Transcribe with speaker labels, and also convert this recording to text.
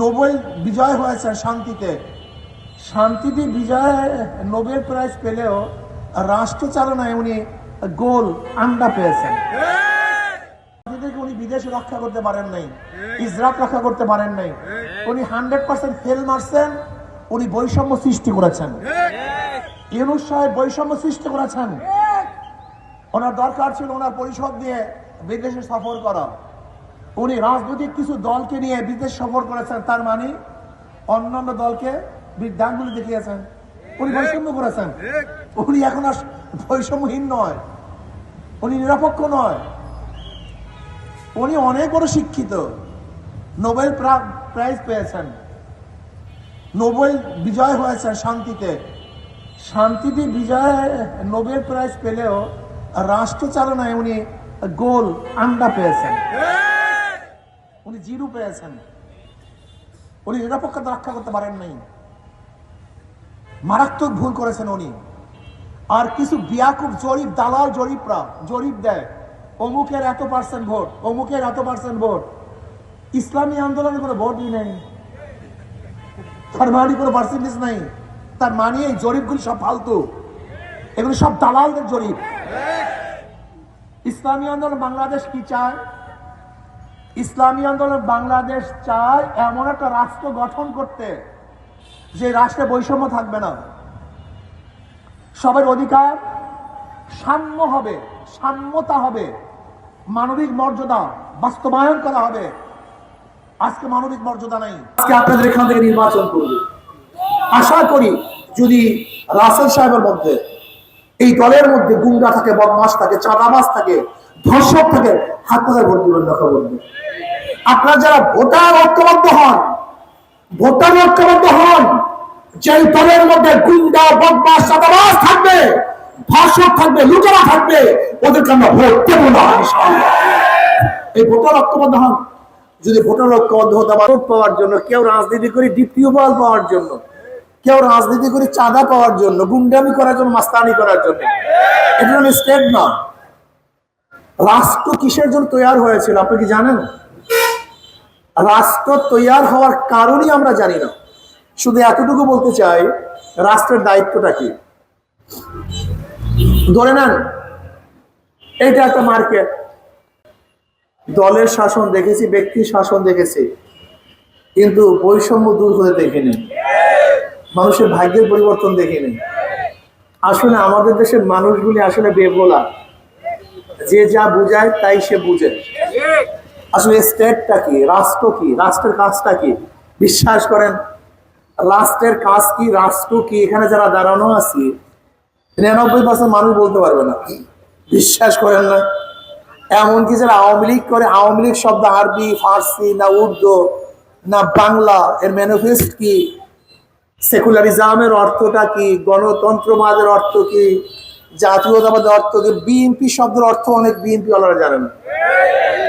Speaker 1: Nobel বিজয় হয়েছে শান্তিতে। শান্তিতে বিজয়, নোবেল প্রাইজ পেলেও রাষ্ট্র চালনায় উনি গোল আন্ডা পেয়েছেন। উনি বিদেশে রক্ষা করতে পারেন নাই ইসরাক রক্ষা করতে পারেন নাই। উনি হান্ড্রেড পার্সেন্ট ফেল মারছেন, উনি বৈষম্য সৃষ্টি করেছেন। ইউনুস সাহেব বৈষম্য সৃষ্টি করেছেন? ওনার দরকার ছিল ওনার পরিষদ দিয়ে বিদেশে সফর করা। উনি রাজনৈতিক কিছু দলকে নিয়ে বিদেশ সফর করেছেন তার মানে অন্যান্য দলকে বৃদ্ধাঙ্গুলি দেখিয়েছেন। উনি বৈষম্য করেছেন। উনি এখন আর বৈষম্যহীন নয়। উনি নিরপেক্ষ নয়। উনি অনেক বড় শিক্ষিত। নোবেল প্রাইজ পেয়েছেন। নোবেল বিজয় হয়েছে শান্তিতে। শান্তিতে বিজয় নোবেল প্রাইজ পেলেও রাষ্ট্র চালনায় উনি গোল আন্ডা পেয়েছেন। উনি জিরো পেয়েছেন উনি নিরাপত্তা রক্ষা করতে পারেন নাই। মারাত্মক ভুল করেছেন উনি। আর কিছু বিয়াকুব জরিপ, দালাল জরিপরা জরিপ দেয়। অমুকের এত পার্সেন্ট ভোট, অমুকের এত পার্সেন্ট ভোট। ইসলামী আন্দোলনে কোনো ভোটই নেই। তার মানে কোনো পার্সেন্টেজ নাই। তার মানে এই জরিপগুলি সব ফালতু। এগুলি সব দালালদের জরিপ। ইসলামী আন্দোলন বাংলাদেশ কি চায়? ইসলামী আন্দোলন বাংলাদেশ চায় এমন একটা রাষ্ট্র গঠন করতে, যে রাষ্ট্রে বৈষম্য থাকবে না। সবার অধিকার সাম্য হবে, সাম্যতা হবে, মানবিক মর্যাদা বাস্তবায়ন করা হবে। আজকে মানবিক মর্যাদা নাই। আজকে আপনাদের এখান থেকে নির্বাচন করব। আশা করি যদি রাসেল সাহেবের মধ্যে এই দলের মধ্যে গুন্ডা থাকে বদমাস থাকে চাঁদাবাস থাকে, ধর্ষক থাকে, হাত কোথায় ভোট দিবেন দেখা বলবে আপনারা যারা ভোটার ঐক্যবদ্ধ হন ভোটার ঐক্যবদ্ধ হন যে দলের মধ্যে গুন্ডা বদমাস চাঁদাবাস থাকবে, ধর্ষক থাকবে, লুটেরা থাকবে, ওদেরকে আমরা ভোট দেবো না এই ভোটার ঐক্যবদ্ধ হন। যদি ভোটার ঐক্যবদ্ধ হতে ভোট পাওয়ার জন্য, কেউ রাজনীতি করে ডিপিও বল পাওয়ার জন্য, কেউ রাজনীতি করে চাঁদা পাওয়ার জন্য, গুন্ডামি করার জন্য, মাস্তানি করার জন্য, এটা স্টেট না রাষ্ট্র কিসের জন্য তৈরি হয়েছিল, আপনি কি জানেন? রাষ্ট্র তৈয়ার হওয়ার কারণই আমরা জানি না। শুধু এতটুকু বলতে চাই, রাষ্ট্রের দায়িত্বটা কি? ধরে নেন, এটা একটা মার্কেট। দলের শাসন দেখেছি, ব্যক্তির শাসন দেখেছি, কিন্তু বৈষম্য দূর হতে দেখিনি। মানুষের ভাগ্যের পরিবর্তন দেখিনি। আসলে আমাদের দেশের মানুষগুলি আসলে বেবোলা। যে যা বুঝায়, তাই সে বুঝে। আসলে স্টেটটা কি? রাষ্ট্র কি? রাষ্ট্রের কাজটা কি? বিশ্বাস করেন, রাষ্ট্রের কাজ কি, রাষ্ট্র কি? এখানে যারা দাঁড়ানো আছি, নিরানব্বই পার্সেন্ট মানুষ বলতে পারবে না। বিশ্বাস করেন না। এমনকি যারা আওয়ামী লীগ করে, আওয়ামী লীগ শব্দ আরবি, ফার্সি, না উর্দু, না বাংলা, এর ম্যানিফেস্ট কি? সেকুলারিজমের অর্থটা কি? গণতন্ত্রবাদের অর্থ কি? জাতীয়তাবাদের অর্থ কি? বিএনপি শব্দের অর্থ অনেক বিএনপি ওনারা জানেন।